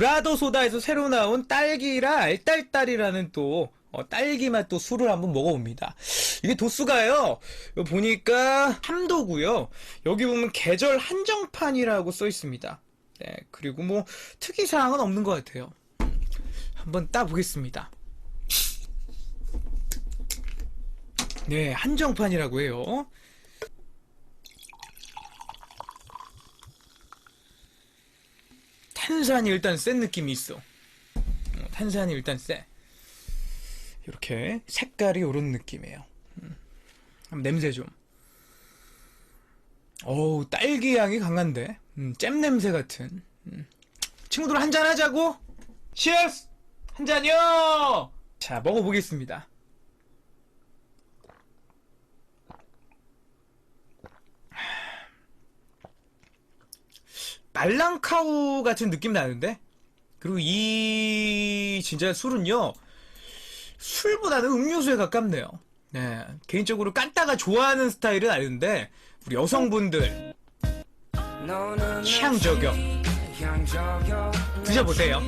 브라더 소다에서 새로 나온 딸기라 알딸딸이라는 또 어, 딸기 맛 또 술을 한번 먹어봅니다. 이게 도수가요. 보니까 3도고요. 여기 보면 계절 한정판이라고 써 있습니다. 네, 그리고 뭐 특이 사항은 없는 것 같아요. 한번 따 보겠습니다. 네, 한정판이라고 해요. 탄산이 일단 센 느낌이 있어. 어, 탄산이 일단 세. 이렇게 색깔이 요런 느낌이에요. 음. 냄새 좀. 어우, 딸기 향이 강한데. 음, 잼 냄새 같은. 음. 친구들 한잔 하자고? 시어스! 한 잔이요! 자, 먹어보겠습니다. 말랑카우 같은 느낌 나는데? 그리고 이 진짜 술은요 술보다는 음료수에 가깝네요. 네 개인적으로 깐따가 좋아하는 스타일은 아닌데 우리 여성분들 취향 저격 드셔보세요.